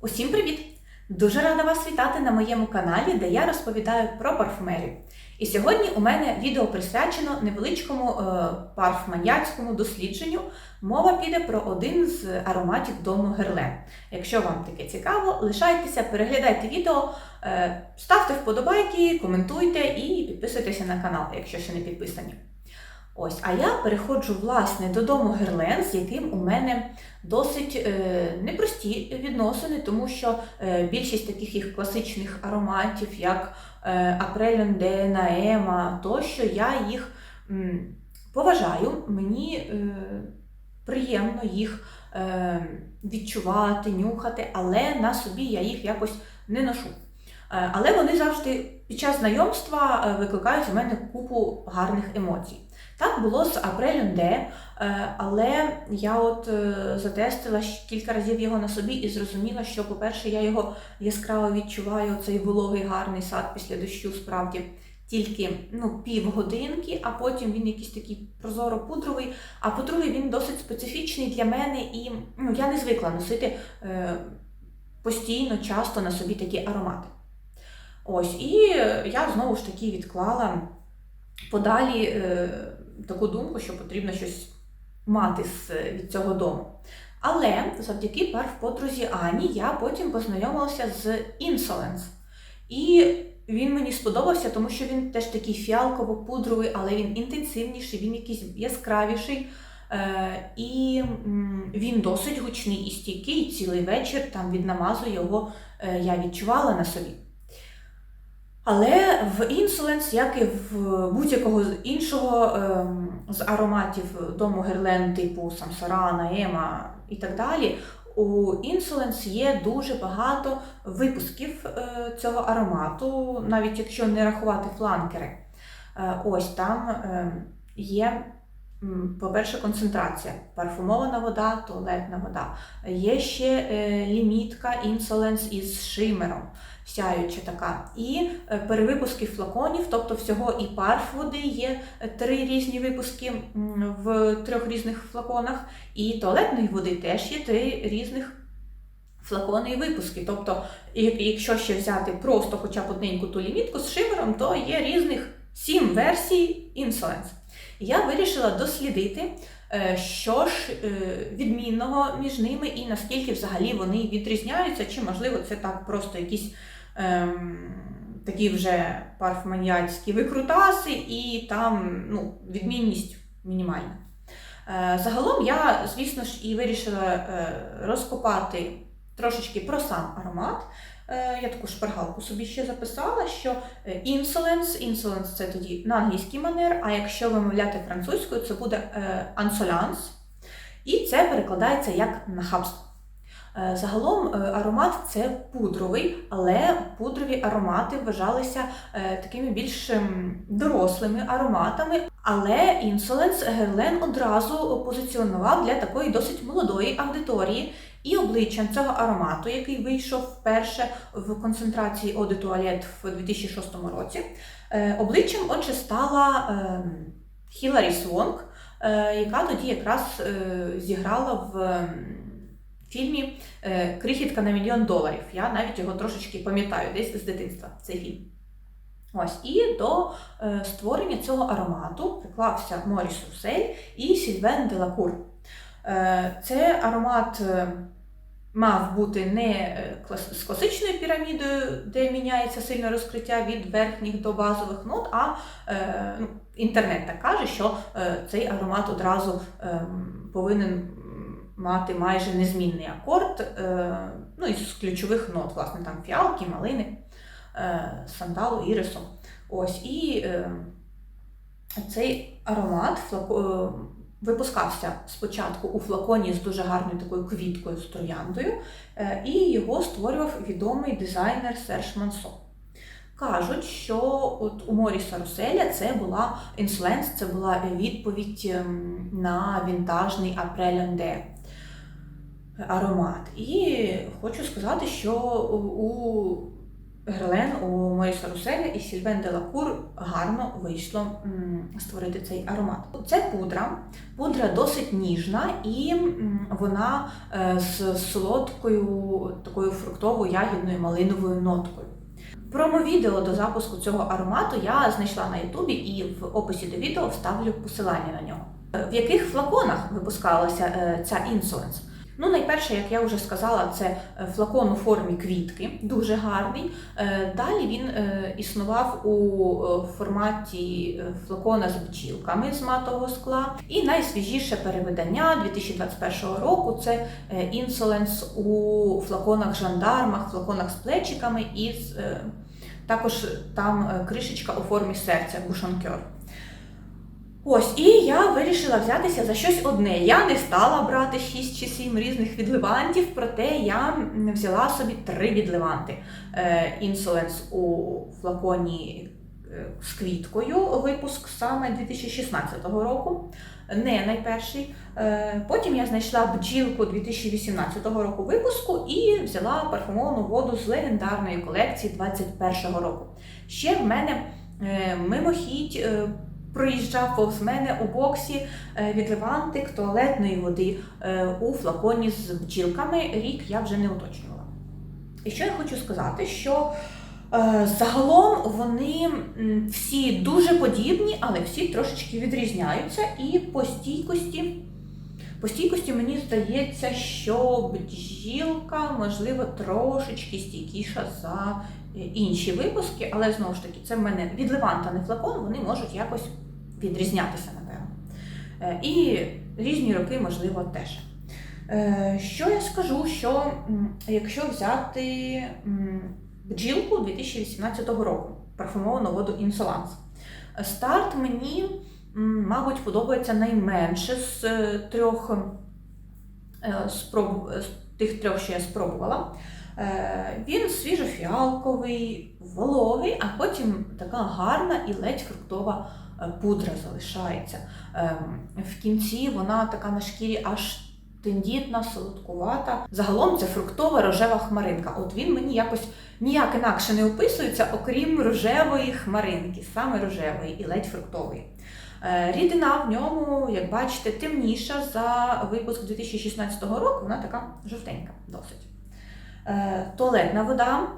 Усім привіт! Дуже рада вас вітати на моєму каналі, де я розповідаю про парфумерію. І сьогодні у мене відео присвячено невеличкому е, парфманьяцькому дослідженню. Мова піде про один з ароматів дому Герлен. Якщо вам таке цікаво, лишайтеся, переглядайте відео, е, ставте вподобайки, коментуйте і підписуйтеся на канал, якщо ще не підписані. Ось, а я переходжу власне додому Герлен, з яким у мене досить е, непрості відносини, тому що е, більшість таких їх класичних ароматів, як е, Апреленде, Наема, тощо, я їх м, поважаю. Мені е, приємно їх е, відчувати, нюхати, але на собі я їх якось не ношу. Е, Але вони завжди під час знайомства е, викликають у мене купу гарних емоцій. Так було з Апрелем Де, але я от е, затестила кілька разів його на собі і зрозуміла, що, по-перше, я його яскраво відчуваю, цей вологий гарний сад після дощу, справді. Тільки ну, півгодинки, а потім він якийсь такий прозоро-пудровий. А по-друге, він досить специфічний для мене, і ну, я не звикла носити е, постійно, часто на собі такі аромати. Ось, і я знову ж таки відклала подалі е, таку думку, що потрібно щось мати від цього дому. Але завдяки парф-подрузі Ані я потім познайомилася з Insolence. І він мені сподобався, тому що він теж такий фіалково-пудровий, але він інтенсивніший, він якийсь яскравіший. Е, і він досить гучний і стійкий цілий вечір там від намазу його е, я відчувала на собі. Але в інсуленс, як і в будь-якого іншого ем, з ароматів дому Герлен, типу Самсарана, Ема і так далі, у інсуленс є дуже багато випусків е, цього аромату, навіть якщо не рахувати фланкери. Е, ось там е, є, по-перше, концентрація, парфумована вода, туалетна вода. Є ще е, лімітка Insolence із шимером сяюча така. І е, перевипуски флаконів, тобто всього і парф води є е, три різні випуски в трьох різних флаконах, і туалетної води теж є три різних флакони і випуски. Тобто, якщо ще взяти просто хоча б одненьку ту лімітку з шимером, то є різних сім версій Insolence. Я вирішила дослідити, е, що ж е, відмінного між ними і наскільки взагалі вони відрізняються, чи можливо це так просто якісь ем, такі вже парфманіальські викрутаси, і там ну, відмінність мінімальна. Е, загалом я, звісно ж, і вирішила розкопати трошечки про сам аромат. Е, я таку шпаргалку собі ще записала, що е, Insolence, Insolence це тоді на англійський манер, а якщо вимовляти французькою, це буде е, Insolence. І це перекладається як нахабство. Е, Загалом е, аромат це пудровий, але пудрові аромати вважалися е, такими більш ем, дорослими ароматами. Але Insolence Герлен одразу позиціонував для такої досить молодої аудиторії. І обличчям цього аромату, який вийшов вперше в концентрації Eau de в 2006 році, е, обличчям отже стала ем, Хіларі Свонг, е, яка тоді якраз е, зіграла в ем, фільмі Крихітка на мільйон доларів. Я навіть його трошечки пам'ятаю десь з дитинства, цей фільм. Ось, і до створення цього аромату приклався Моріс Русель і Сільвен Делакур. Е, це аромат е, мав бути не е, з класичною пірамідою, де міняється сильне розкриття від верхніх до базових нот, а ну, інтернет так каже, що цей аромат одразу е, повинен мати майже незмінний акорд, ну із ключових нот, власне, там фіалки, малини, сандалу, ірису. Ось і цей аромат випускався спочатку у флаконі з дуже гарною такою квіткою з трояндою, е, і його створював відомий дизайнер Серж Мансо. Кажуть, що от у Моріса Руселя це була Insolence, це була відповідь ем, на вінтажний Апреленде аромат. І хочу сказати, що у Герлен у Моріса Руселя і Сільвен Делакур гарно вийшло створити цей аромат. Це пудра. Пудра досить ніжна і вона е, з солодкою такою фруктовою ягідною малиновою ноткою. Промо-відео до запуску цього аромату я знайшла на Ютубі і в описі до відео вставлю посилання на нього. Е, В яких флаконах випускалася е, ця Insolence? Ну, найперше, як я вже сказала, це е, флакон у формі квітки, дуже гарний. Е, Далі він е, існував у е, форматі е, флакона з бджілками з матового скла. І найсвіжіше перевидання 2021 року це е, Insolence у флаконах жандармах, флаконах з плечиками і е, також там е, кришечка у формі серця бушанкер. Ось, і я вирішила взятися за щось одне. Я не стала брати 6 чи 7 різних відливантів, проте я взяла собі три відливанти. Е, Insolence у флаконі е, з квіткою, випуск саме 2016 року, не найперший. Е, Потім я знайшла бджілку 2018 року випуску і взяла парфумовану воду з легендарної колекції 2021 року. Ще в мене мимохідь. Проїжджав повз мене у боксі е, відливантик туалетної води е, у флаконі з бджілками. Рік я вже не уточнювала. І що я хочу сказати, що е, загалом вони всі дуже подібні, але всі трошечки відрізняються. І по стійкості, по стійкості мені здається, що бджілка, можливо, трошечки стійкіша за інші випуски, але знову ж таки, це в мене відливант, а не флакон, вони можуть якось відрізнятися, напевно. Е, І різні роки, можливо, теж. Е, Що я скажу, що якщо взяти бджілку 2018 року, парфумовану воду е, старт мені, мабуть, подобається найменше з е, трьох е, спроб, з тих трьох, що я спробувала. Е, Він свіжофіалковий, вологий, а потім така гарна і ледь фруктова е, пудра залишається. Ем, В кінці вона така на шкірі аж тендітна, солодкувата. Загалом це фруктова рожева хмаринка. От він мені якось ніяк інакше не описується, окрім рожевої хмаринки, саме рожевої і ледь фруктової. Е, Рідина в ньому, як бачите, темніша за випуск 2016 року, вона така жовтенька досить. Е, Туалетна вода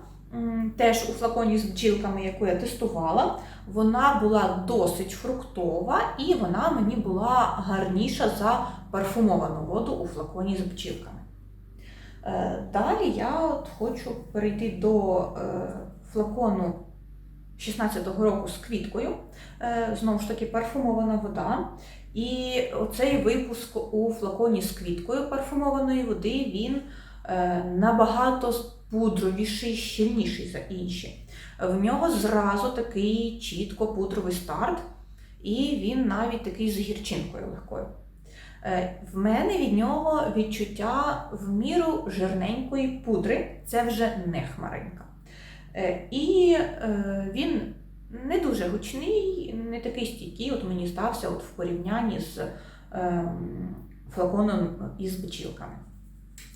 теж у флаконі з бджілками, яку я тестувала, вона була досить фруктова і вона мені була гарніша за парфумовану воду у флаконі з бджілками. Е, Далі я от хочу перейти до е, флакону 16-го року з квіткою. Знову ж таки, парфумована вода. І оцей випуск у флаконі з квіткою парфумованої води він набагато пудровіший, щільніший за інші. В нього зразу такий чітко пудровий старт, і він навіть такий з гірчинкою легкою. Е, В мене від нього відчуття в міру жирненької пудри, це вже не хмаринка. Е, І е, він не дуже гучний, не такий стійкий, от мені стався от в порівнянні з ем, флаконом із бечілками.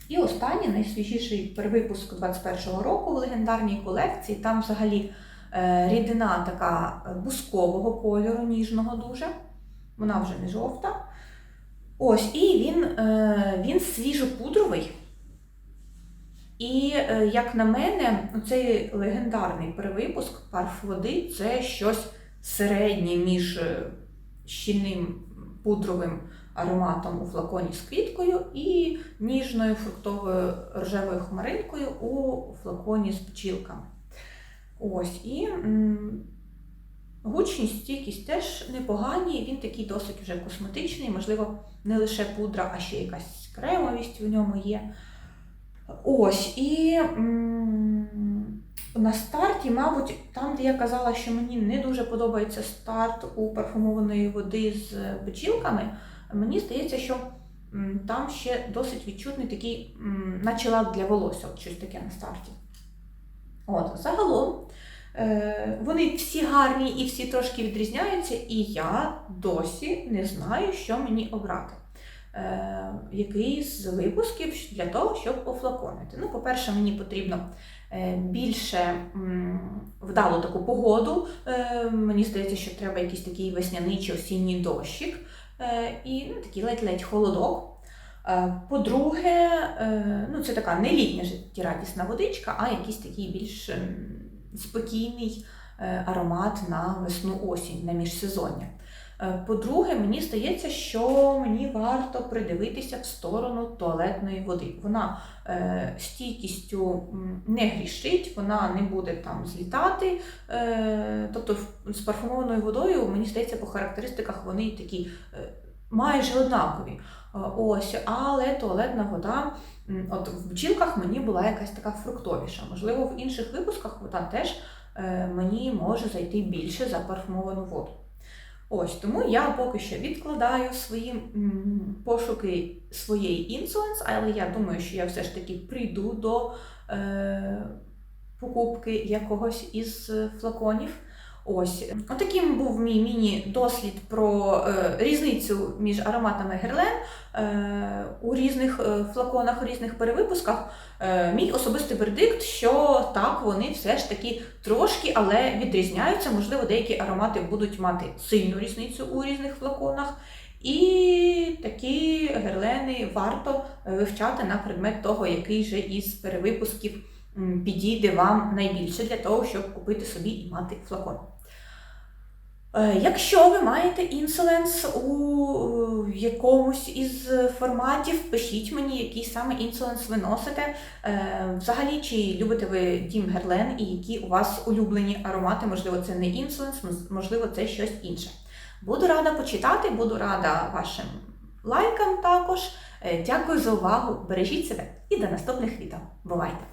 І останній найсвіжіший перевипуск 21-го року в легендарній колекції. Там взагалі е, рідина така бускового кольору, ніжного дуже. Вона вже не жовта. Ось, і він, е, він свіжопудровий. І, е, як на мене, цей легендарний перевипуск парф води це щось середнє між щільним пудровим ароматом у флаконі з квіткою і ніжною фруктовою рожевою хмаринкою у флаконі з пчілками. Ось, і гучність, стійкість теж непогані, він такий досить вже косметичний, можливо, не лише пудра, а ще якась кремовість в ньому є. Ось, і на старті, мабуть, там, де я казала, що мені не дуже подобається старт у парфумованої води з бджілками, мені здається, що там ще досить відчутний такий, наче лак для волосся, от щось таке на старті. От, загалом, е, вони всі гарні і всі трошки відрізняються, і я досі не знаю, що мені обрати. е, який з випусків для того, щоб офлаконити. Ну, по-перше, мені потрібно е, більше вдалу таку погоду. Мені здається, що треба якийсь такий весняний чи осінній дощик і ну, такий ледь-ледь холодок. Е, По-друге, е, ну, це така не літня життєрадісна водичка, а якийсь такий більш ем, спокійний е, аромат на весну осінь, на міжсезоння. Е, По-друге, мені здається, що мені варто придивитися в сторону туалетної води. Вона е, стійкістю не грішить, вона не буде там злітати. Е, тобто з парфумованою водою, мені здається, по характеристиках вони такі е, майже однакові. Е, Ось, але туалетна вода, от в бджілках мені була якась така фруктовіша. Можливо, в інших випусках вода теж мені може зайти більше за парфумовану воду. Ось тому я поки що відкладаю свої пошуки своєї інсуленс, але я думаю, що я все ж таки прийду до е, покупки якогось із флаконів. Ось отаким був мій міні-дослід про е, різницю між ароматами Герлен е, у різних е, флаконах, у різних перевипусках. Е, мій особистий вердикт, що так, вони все ж таки трошки, але відрізняються. Можливо, деякі аромати будуть мати сильну різницю у різних флаконах. І такі герлени варто е, вивчати на предмет того, який же із перевипусків підійде вам найбільше для того, щоб купити собі і мати флакон. Е, Якщо ви маєте інсоленс у е, якомусь із форматів, пишіть мені, який саме інсоленс ви носите. Е, Взагалі, чи любите ви Дім Герлен і які у вас улюблені аромати, можливо, це не інсоленс, можливо, це щось інше. Буду рада почитати, буду рада вашим лайкам також. Дякую за увагу, бережіть себе і до наступних відео. Бувайте!